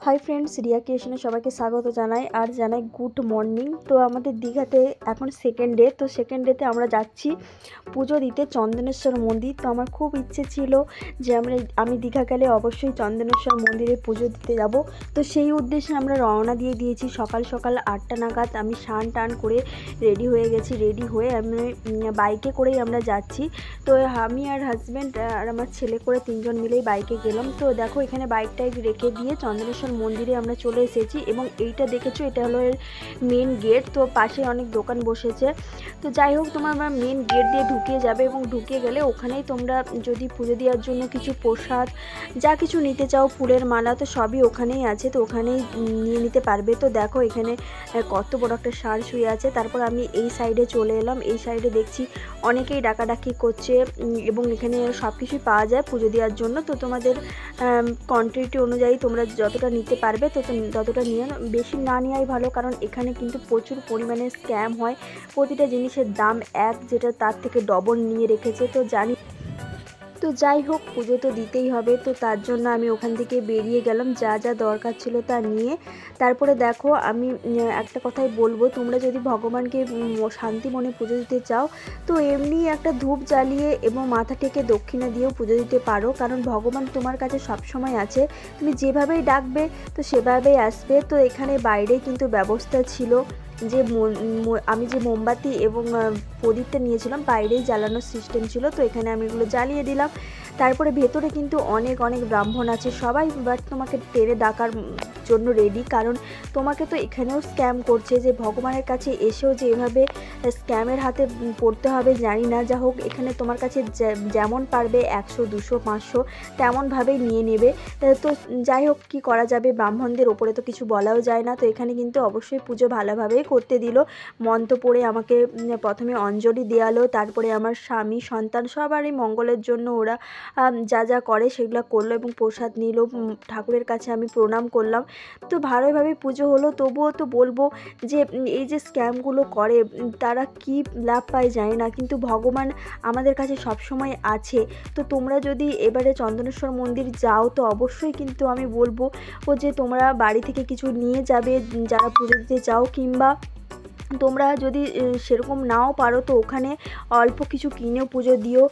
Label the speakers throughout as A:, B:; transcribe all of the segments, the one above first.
A: Hi friends Riya ক্রিয়েশনে সবাইকে স্বাগত জানাই আর জানাই গুড মর্নিং তো আমাদের দীঘাতে এখন সেকেন্ড ডে তো সেকেন্ড ডেতে আমরা যাচ্ছি পুজো দিতে চন্দনেশ্বর মন্দির। তো আমার খুব ইচ্ছে ছিল যে আমরা আমি দীঘা গেলে অবশ্যই চন্দনেশ্বর মন্দিরে পুজো দিতে যাব। তো সেই উদ্দেশ্যে আমরা রওনা দিয়ে দিয়েছি। সকাল সকাল আটটা নাগাদ আমি স্নান টান করে রেডি হয়ে গেছি রেডি হয়ে আমি বাইকে করেই আমরা যাচ্ছি। তো আমি আর হাজব্যান্ড আর আমার ছেলে করে তিনজন মিলেই বাইকে গেলাম। তো দেখো এখানে বাইকটাই রেখে দিয়ে চন্দনেশ্বর মন্দিরে আমরা চলে এসেছি এবং এইটা দেখেছ, এটা হলো এর মেন গেট তো পাশে অনেক দোকান বসেছে। তো যাই হোক, তোমার মেন গেট দিয়ে ঢুকিয়ে যাবে এবং ঢুকিয়ে গেলে ওখানেই তোমরা যদি পুজো দেওয়ার জন্য কিছু প্রসাদ, যা কিছু নিতে চাও, ফুলের মালা, তো সবই ওখানেই আছে, তো ওখানেই নিয়ে নিতে পারবে। তো দেখো এখানে কত বড় একটা সার শুয়ে আছে। তারপর আমি এই সাইডে চলে এলাম, এই সাইডে দেখছি অনেকেই ডাকাডাকি করছে এবং এখানে সব কিছুই পাওয়া যায় পুজো দেওয়ার জন্য। তো তোমাদের কোয়ান্টিটি অনুযায়ী তোমরা যতটা নিতে পারবে তত ততটা নিয়ে বেশি না নেওয়াই ভালো, কারণ এখানে কিন্তু প্রচুর পরিমাণে স্ক্যাম হয়। প্রতিটা জিনিসের দাম এক, যেটা তার থেকে ডবল নিয়ে রেখেছে, তো জানি তো যাই হোক, পুজো তো দিতেই হবে। তো তার জন্য আমি ওখান থেকে বেরিয়ে গেলাম। যা যা দরকার ছিল তা নিয়ে। তারপরে দেখো, আমি একটা কথাই বলব। তোমরা যদি ভগবানকে শান্তি মনে পুজো দিতে চাও, তো এমনি একটা ধূপ জ্বালিয়ে এবং মাথা থেকে দক্ষিণা দিয়েও পুজো দিতে পারো। কারণ ভগবান তোমার কাছে সব সময় আছে। তুমি যেভাবেই ডাকবে, তো সেভাবেই আসবে। তো এখানে বাইরে কিন্তু ব্যবস্থা ছিল যে আমি যে মোমবাতি এবং প্রদীপটা নিয়েছিলাম, বাইরেই জ্বালানোর সিস্টেম ছিল, তো এখানে আমি এগুলো জ্বালিয়ে দিলাম। তারপরে ভেতরে কিন্তু অনেক অনেক ব্রাহ্মণ আছে, সবাই বাট তোমাকে টেনে ডাকার জন্য রেডি কারণ তোমাকে তো এখানেও স্ক্যাম করছে যে ভগবানের কাছে এসেও যে এভাবে স্ক্যামের হাতে পড়তে হবে, জানি না, যা হোক, এখানে তোমার কাছে যেমন পারবে একশো, দুশো, পাঁচশো, তেমনভাবেই নিয়ে নেবে। তো যাই হোক, কী করা যাবে, ব্রাহ্মণদের ওপরে তো কিছু বলাও যায় না, তো এখানে কিন্তু অবশ্যই পুজো ভালোভাবেই করতে দিল। মন্ত্র পড়ে আমাকে প্রথমে অঞ্জলি দেওয়ালো তারপরে আমার স্বামী, সন্তান সবারই মঙ্গলের জন্য ওরা যা যা করে সেগুলো করল এবং প্রসাদ নিল। ঠাকুরের কাছে আমি প্রণাম করলাম। তো ভালোভাবে পুজো হলো। তবুও তো বলব যে এই যে স্ক্যামগুলো করে তারা কি লাভ পায় জানি না। কিন্তু ভগবান আমাদের কাছে সবসময় আছে। তো তোমরা যদি এবারে চন্দনেশ্বর মন্দির যাও, তো অবশ্যই কিন্তু আমি বলব ও যে, তোমরা বাড়ি থেকে কিছু নিয়ে যাবে যারা পুজো দিতে চাও কিংবা তোমরা যদি সেরকম নাও পারো তো ওখানে অল্প কিছু কিনেও পুজো দিও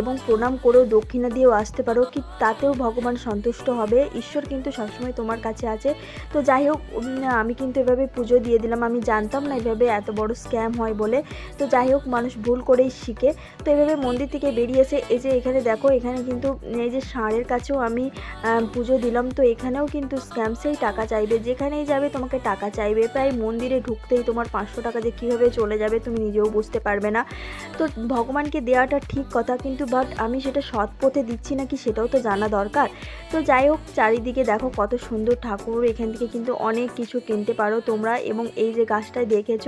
A: এবং প্রণাম করেও দক্ষিণা দিয়েও আসতে পারো, কি তাতেও ভগবান সন্তুষ্ট হবে, ঈশ্বর কিন্তু সবসময় তোমার কাছে আছে। তো যাই হোক আমি কিন্তু এভাবে পুজো দিয়ে দিলাম, আমি জানতাম না এভাবে এত বড় স্ক্যাম হয় বলে। তো যাই হোক, মানুষ ভুল করেই শিখে। তো এভাবে মন্দির থেকে বেরিয়ে এসে, এই যে এখানে দেখো, এখানে কিন্তু এই যে ষাঁড়ের কাছেও আমি পুজো দিলাম। তো এখানেও কিন্তু স্ক্যাম সেই টাকা চাইবে, যেখানেই যাবে তোমাকে টাকা চাইবে, প্রায় মন্দিরে ঢুকতেই তোমার পাঁচশো টাকা যে কীভাবে চলে যাবে তুমি নিজেও বুঝতে পারবে না। তো ভগবানকে দেওয়াটা ঠিক কথা কিন্তু বাট আমি সেটা সৎ পথে দিচ্ছি নাকি সেটাও তো জানা দরকার। তো যাই হোক, চারিদিকে দেখো কত সুন্দর ঠাকুর, এখান থেকে কিন্তু অনেক কিছু কিনতে পারো তোমরা এবং এই যে গাছটায় দেখেছ,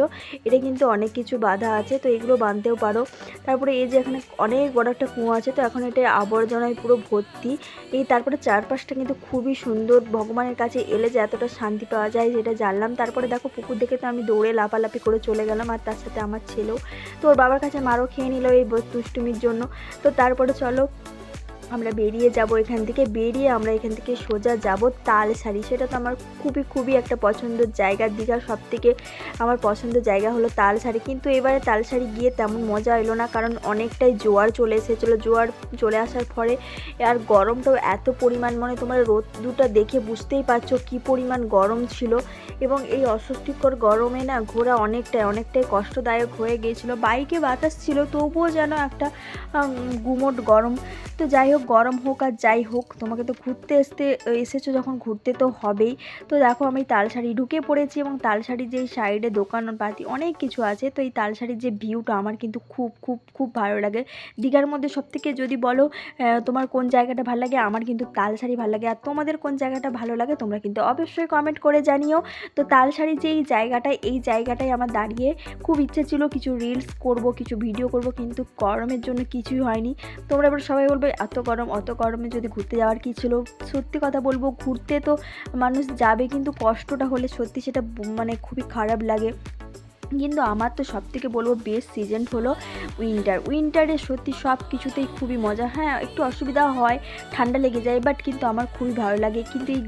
A: এটা কিন্তু অনেক কিছু বাধা আছে, তো এগুলো বাঁধতেও পারো। তারপরে এই যে এখানে অনেক বড় একটা কুয়ো আছে, তো এখন এটা আবর্জনায় পুরো ভর্তি। এই তারপরে চারপাশটা কিন্তু খুবই সুন্দর, ভগবানের কাছে এলে যে এতটা শান্তি পাওয়া যায় যেটা জানলাম। তারপরে দেখো পুকুর দেখে তো আমি দৌড়ে লাফালাফি করে চলে গেলাম আর তার সাথে আমার ছেলেও। তো ওর বাবার কাছে মারও খেয়ে নিল এই দুষ্টুমির জন্য। তো তারপরে চলো আমরা বেরিয়ে যাব এখান থেকে, বেরিয়ে আমরা এখান থেকে সোজা যাব তালসারি সেটা তো আমার খুবই খুবই একটা পছন্দের জায়গা দীঘার সব থেকে আমার পছন্দের জায়গা হলো তালসারি কিন্তু এবারে তালসারি গিয়ে তেমন মজা এলো না, কারণ অনেকটাই জোয়ার চলে এসেছিল। জোয়ার চলে আসার পরে আর গরমটাও এত পরিমাণ মানে তোমার রোদ দুটা দেখে বুঝতেই পারছ কি পরিমাণ গরম ছিল। এবং এই অস্বস্তিকর গরমে না ঘোরা অনেকটাই অনেকটাই কষ্টদায়ক হয়ে গিয়েছিল। বাইকে বাতাস ছিল, তবুও যেন একটা গুমোট গরম। তো যাই হোক গরম হোক আর যাই হোক, তোমাকে তো ঘুরতে আসতে এসেছ যখন, ঘুরতে তো হবেই। তো দেখো আমি তালসারি ঢুকে পড়েছি এবং তালসারির যেই সাইডে দোকানপাতি অনেক কিছু আছে। তো এই তালসারির যে ভিউটা আমার কিন্তু খুব খুব খুব ভালো লাগে। দীঘার মধ্যে সবথেকে যদি বলো তোমার কোন জায়গাটা ভালো লাগে, আমার কিন্তু তালসারি ভালো লাগে। আর তোমাদের কোন জায়গাটা ভালো লাগে, তোমরা কিন্তু অবশ্যই কমেন্ট করে জানিও। তো তালসারি যে এই জায়গাটা, এই জায়গাটায় আমার দাঁড়িয়ে খুব ইচ্ছে ছিল কিছু রিলস করব, কিছু ভিডিও করব, কিন্তু গরমের জন্য কিছুই হয়নি। তোমরা এবার সবাই বলবে, এত গরম, অত গরমে যদি ঘুরতে যাওয়ার কী ছিল? সত্যি কথা বলব, ঘুরতে তো মানুষ যাবে কিন্তু কষ্টটা হলে সত্যি সেটা মানে খুবই খারাপ লাগে। কিন্তু আমার তো সব থেকে বলব বেস্ট সিজন হলো উইন্টার উইন্টারে সত্যি সব কিছুতেই খুবই মজা। হ্যাঁ একটু অসুবিধা হয়, ঠান্ডা লেগে যায় বাট কিন্তু আমার খুবই ভালো লাগে। কিন্তু এই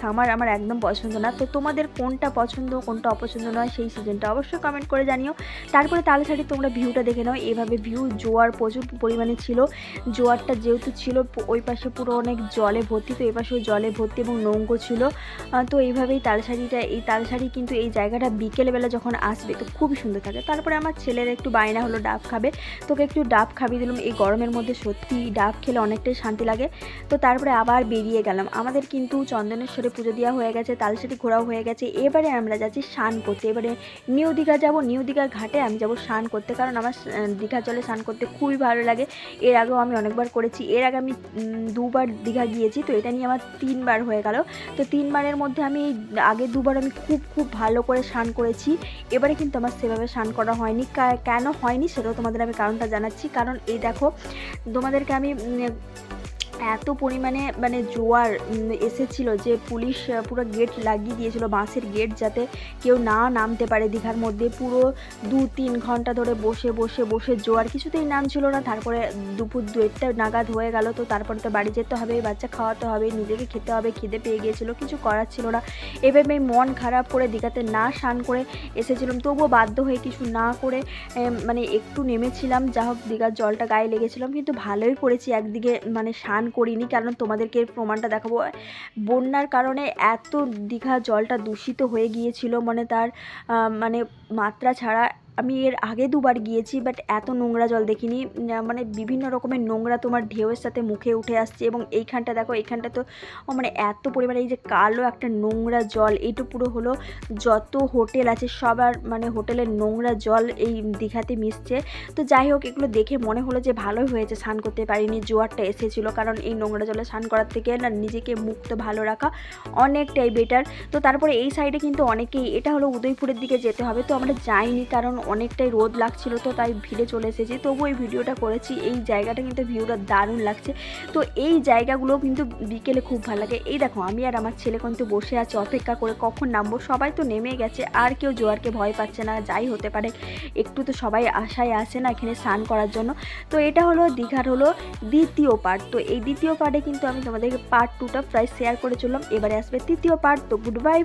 A: সামার আমার একদম পছন্দ না। তো তোমাদের কোনটা পছন্দ, কোনটা অপছন্দ নয়, সেই সিজনটা অবশ্যই কমেন্ট করে জানিও। তারপরে তাড়াতাড়ি তোমরা ভিউটা দেখে নাও। এভাবে ভিউ জোয়ার প্রচুর পরিমাণে ছিল। জোয়ারটা যেহেতু ছিল, ওই পাশে পুরো অনেক জলে ভর্তি, তো এই পাশেও জলে ভর্তি এবং নৌকো ছিল। তো এইভাবেই তালসারিটা, এই তালসারি কিন্তু এই জায়গাটা বিকেলবেলা যখন আসবে তো খুবই সুন্দর থাকে। তারপরে আমার ছেলের একটু বায়না হলো, ডাব খাবে। তোকে একটু ডাব খাবিয়ে দিলাম, এই গরমের মধ্যে সত্যি ডাব খেলে অনেকটাই শান্তি লাগে। তো তারপরে আবার বেরিয়ে গেলাম। আমাদের কিন্তু চন্দনেশ্বরে পুজো দেওয়া হয়ে গেছে তালসারি ঘোরাও হয়ে গেছে। এবারে আমরা যাচ্ছি স্নান করতে। এবারে নিউ দীঘা যাব, নিউ দীঘার ঘাটে আমি যাব স্নান করতে। কারণ আমার দীঘার জলে স্নান করতে খুবই ভালো লাগে। এর আগেও আমি অনেকবার করেছি। এর আগে আমি দুবার দীঘা গিয়েছি। তো এটা নিয়ে আমার তিনবার হয়ে গেল। তো তিনবারের মধ্যে আমি, আগে দুবার আমি খুব খুব ভালো করে স্নান করেছি। এবারে কিন্তু আমার সেভাবে স্নান করা হয়নি। কেন হয়নি সেটাও তোমাদের আমি কারণটা জানাচ্ছি। কারণ এই দেখো, তোমাদেরকে আমি এত পরিমাণে মানে জোয়ার এসেছিল যে পুলিশ পুরো গেট লাগিয়ে দিয়েছিল, বাঁশের গেট যাতে কেউ না নামতে পারে দীঘার মধ্যে। পুরো দু তিন ঘণ্টা ধরে বসে বসে বসে জোয়ার। কিছুতেই নামছিল না, তারপরে দুপুর দেড়টা নাগাদ হয়ে গেল তো তারপরে তো বাড়ি যেতে হবে, বাচ্চা খাওয়াতে হবে, নিজেকে খেতে হবে, খিদে পেয়ে গিয়েছিল, কিছু করার ছিল না। এভাবে মন খারাপ করে দীঘাতে না স্নান করে এসেছিলাম, তবুও বাধ্য হয়ে কিছু না করে মানে একটু নেমেছিলাম। যা হোক দীঘার জলটা গায়ে লেগেছিলাম কিন্তু ভালোই করেছি একদিকে মানে স্নান করিনি কারণ তোমাদেরকে প্রমাণটা দেখাবো। বন্যার কারণে এত দীঘা জলটা দূষিত হয়ে গিয়েছিল মানে তার মানে মাত্রা ছাড়া আমি এর আগে দুবার গিয়েছি বাট এত নোংরা জল দেখিনি। মানে বিভিন্ন রকমের নোংরা তোমার ঢেউয়ের সাথে মুখে উঠে আসছে এবং এইখানটা দেখো, এইখানটা তো মানে এত পরিমাণে এই যে কালো একটা নোংরা জল, এইটা পুরো হলো যত হোটেল আছে সবার মানে হোটেলের নোংরা জল এই দীঘাতে মিশছে। তো যাই হোক, এগুলো দেখে মনে হলো যে ভালোই হয়েছে, স্নান করতে পারিনি, জোয়ারটা এসেছিল, কারণ এই নোংরা জলে স্নান করার থেকে না নিজেকে মুক্ত, ভালো রাখা অনেকটাই বেটার তো তারপরে এই সাইডে কিন্তু অনেকেই, এটা হলো উদয়পুরের দিকে যেতে হবে, তো আমরা যাইনি কারণ অনেকটাই রোদ লাগছিল তো তাই ভিড়ে চলে এসেছি। তবু এই ভিডিওটা করেছি। এই জায়গাটা কিন্তু ভিউটা দারুণ লাগছে। তো এই জায়গাগুলো কিন্তু বিকেলে খুব ভালো লাগে। এই দেখো, আমি আর আমার ছেলে কিন্তু বসে আছে, অপেক্ষা করে কখন নামবো? সবাই তো নেমে গেছে, আর কেউ জোয়ারকে ভয় পাচ্ছে না। যাই হতে পারে, একটু তো সবাই আশায় আসে না এখানে স্নান করার জন্য। তো এটা হলো দীঘার হলো দ্বিতীয় পার্ট। তো এই দ্বিতীয় পার্টে কিন্তু আমি তোমাদেরকে পার্ট টুটা প্রায় শেয়ার করে চললাম। এবারে আসবে তৃতীয় পার্ট। তো গুড বাই